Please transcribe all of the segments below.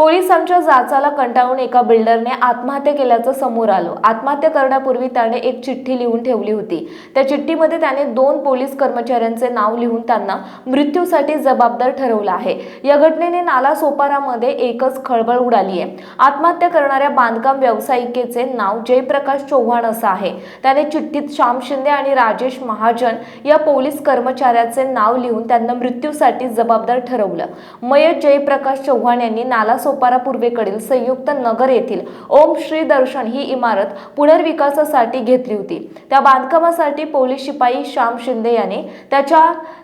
पोलिसांच्या जाचाला कंटाळून एका बिल्डरने आत्महत्या केल्याचं समोर आलं. आत्महत्या करण्यापूर्वी त्याने एक चिठ्ठी लिहून ठेवली होती. त्या चिठ्ठीमध्ये त्याने दोन पोलीस कर्मचाऱ्यांचे नाव लिहून त्यांना मृत्यूसाठी जबाबदार ठरवलं आहे. या घटनेने नाला सोपारामध्ये एकच खळबळ उडाली आहे. आत्महत्या करणाऱ्या बांधकाम व्यावसायिकेचे नाव जयप्रकाश चव्हाण असं आहे. त्याने चिठ्ठीत श्याम शिंदे आणि राजेश महाजन या पोलीस कर्मचाऱ्याचे नाव लिहून त्यांना मृत्यूसाठी जबाबदार ठरवलं. मयत जयप्रकाश चव्हाण यांनी नाला सोपारा पूर्वेकडील संयुक्त नगर येथील ओम श्री दर्शन ही इमारत पुनर्विकासासाठी घेतली होती. त्या बांधकामासाठी पोलीस शिपाई श्याम शिंदे याने त्याच्या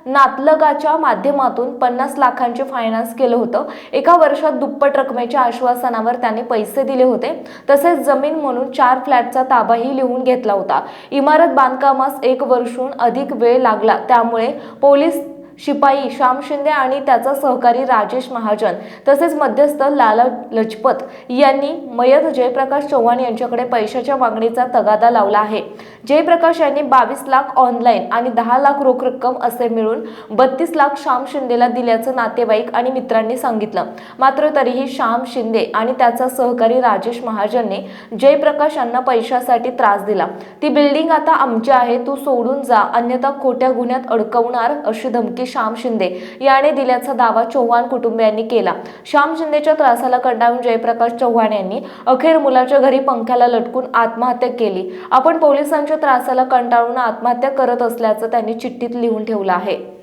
नातलगाच्या माध्यमातून पन्नास लाखांचे फायनान्स केलं होतं. एका वर्षात दुप्पट रकमेच्या आश्वासनावर त्याने पैसे दिले होते. तसेच जमीन म्हणून चार फ्लॅटचा ताबाही लिहून घेतला होता. इमारत बांधकामास एक वर्षहून अधिक वेळ लागला. त्यामुळे पोलीस शिपाई श्याम शिंदे आणि त्याचा सहकारी राजेश महाजन तसेच मध्यस्थ लाला लजपत यांनी मयत जयप्रकाश चव्हाण यांच्याकडे पैशाच्या मागणीचा तगादा लावला आहे. जयप्रकाश यांनी बावीस लाख ऑनलाईन आणि दहा लाख रोख रक्कम असे मिळून बत्तीस लाख श्याम शिंदेला दिल्याचं नातेवाईक आणि मित्रांनी सांगितलं. मात्र तरीही श्याम शिंदे आणि त्याचा सहकारी राजेश महाजनने जयप्रकाश यांना पैशासाठी त्रास दिला. ती बिल्डिंग आता आमची आहे तू सोडून जा अन्यथा खोट्या गुन्ह्यात अडकवणार अशी धमकी श्याम शिंदे याने दिल्याचा दावा चव्हाण कुटुंबियांनी केला. श्याम शिंदेच्या त्रासाला कंटाळून जयप्रकाश चव्हाण यांनी अखेर मुलाच्या घरी पंख्याला लटकून आत्महत्या केली. आपण पोलिसांच्या त्रासाला कंटाळून आत्महत्या करत असल्याचं त्यांनी चिठ्ठीत लिहून ठेवलं आहे.